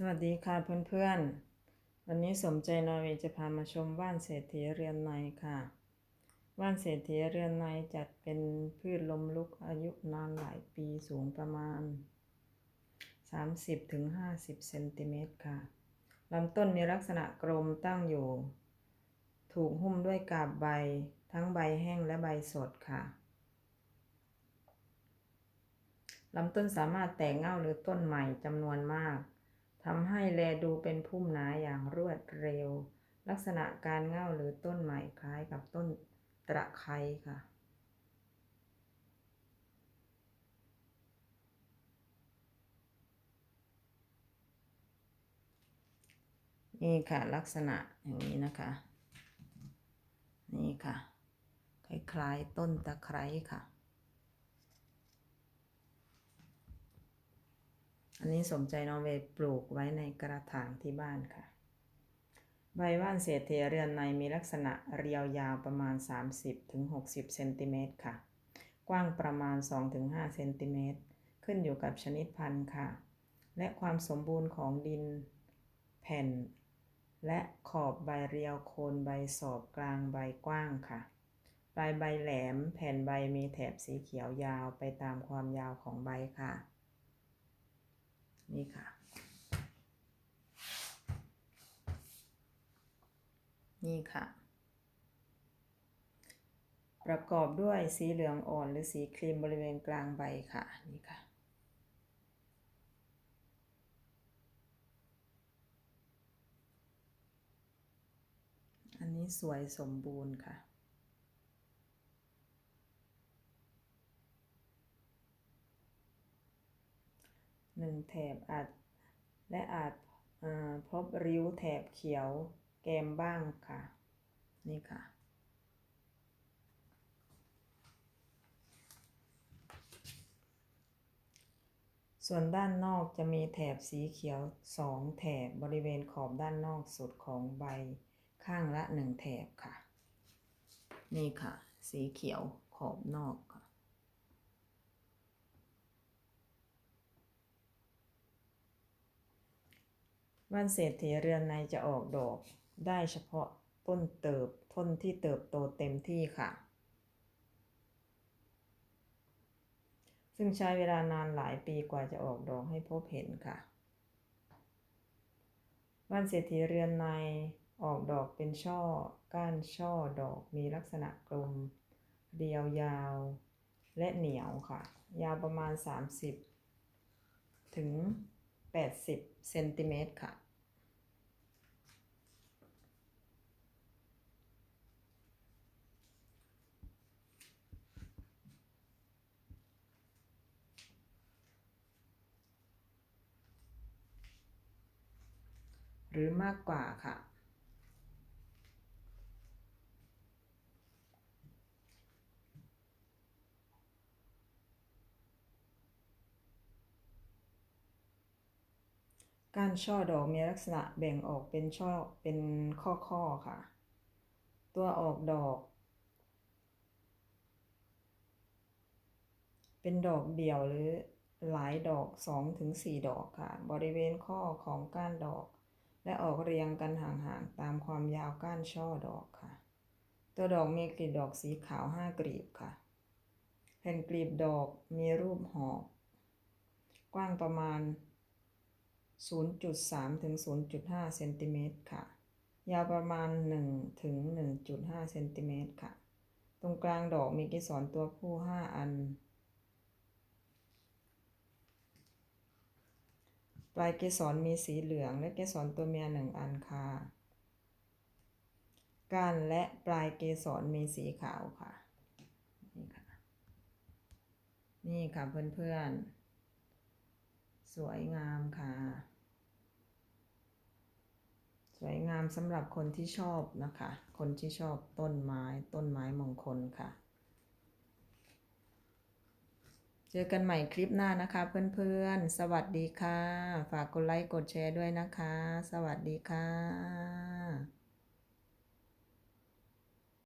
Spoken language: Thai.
สวัสดีค่ะเพื่อนๆ วันนี้สมใจนอร์เวย์จะพามาชมบ้านเศรษฐีเรือนในค่ะบ้านเศรษฐีเรือนในจัดเป็นพืชลมลุกอายุนานหลายปีสูงประมาณ 30-50 เซนติเมตรค่ะลำต้นมีลักษณะกลมตั้งอยู่ ถูกหุ้มด้วยกาบใบ ทั้งใบแห้งและใบสดค่ะลำต้นสามารถแตกเง่าหรือต้นใหม่จำนวนมาก ทำให้แลดูเป็นพุ่มหนาอย่างรวดเร็ว ลักษณะการเง่าหรือต้นใหม่คล้ายกับต้นตะไคร้ค่ะ นี่ค่ะลักษณะอย่างนี้นะคะ นี่ค่ะ คล้ายๆต้นตะไคร้ค่ะ อันนี้สมใจนอร์เวย์ปลูกไว้ในกระถางที่บ้านค่ะ ใบว่านเศรษฐีเรือนในมีลักษณะเรียวยาวประมาณ 30-60เซนติเมตรค่ะ กว้างประมาณ 2-5เซนติเมตรขึ้นอยู่กับชนิดพันธุ์ค่ะ และความสมบูรณ์ของดินแผ่น และขอบใบเรียวโคนใบสอบกลางใบกว้างค่ะ ปลายใบแหลมแผ่นใบมีแถบสีเขียวยาวไปตามความยาวของใบค่ะ นี่ค่ะ นี่ค่ะ ประกอบด้วยสีเหลืองอ่อนหรือสีครีมบริเวณกลางใบค่ะ นี่ค่ะอันนี้สวยสมบูรณ์ค่ะ หนึ่งแถบอาจและอาจพบริ้วแถบเขียวแกมบ้างค่ะ นี่ค่ะ ส่วนด้านนอกจะมีแถบสีเขียวสองแถบบริเวณขอบด้านนอกสุดของใบข้างละหนึ่งแถบค่ะ นี่ค่ะ สีเขียวขอบนอก ค่ะว่านเศรษฐีเรือนในจะออกดอก ได้เฉพาะต้นเติบต้นที่เติบโตเต็มที่ค่ะ ซึ่งใช้เวลานานหลายปีกว่าจะออกดอกให้พบเห็นค่ะว่านเศรษฐีเรือนในออกดอกเป็นช่อ ก้านช่อดอกมีลักษณะกลม เรียวยาว และเหนียวค่ะ ยาวประมาณ 30 ถึง 80เซนติเมตรค่ะ หรือมากกว่าค่ะ ก้ารช่อดอกมีลักษณะแบ่งออกเป็นช่อเป็นข้อๆค่ะ ตัวออกดอก เป็นดอกเดี่ยวหรือหลายดอก 2-4ถึงดอกค่ะ บริเวณข้อของก้านดอก และออกเรียงกันห่างๆ ตามความยาวก้านช่อดอกค่ะ ตัวดอกมีกลีบดอกสีขาว 5 กลีบค่ะ แผ่นกลีบดอกมีรูปหอก กว้างประมาณ 0.3 ถึง 0.5 เซนติเมตรค่ะ ยาวประมาณ 1 ถึง 1.5 เซนติเมตรค่ะ ตรงกลางดอกมีเกสรตัวผู้ 5 อัน ปลายเกสรมีสีเหลืองและเกสรตัวเมีย 1 อันค่ะ ก้านและปลายเกสรมีสีขาวค่ะ นี่ค่ะ นี่ค่ะเพื่อนๆ สวยงามค่ะ สวยงามสำหรับคนที่ชอบนะคะ คนที่ชอบต้นไม้ต้นไม้มงคลค่ะ เจอกันใหม่คลิปหน้านะคะเพื่อนๆ สวัสดีค่ะ ฝากกดไลค์กดแชร์ด้วยนะคะ สวัสดีค่ะ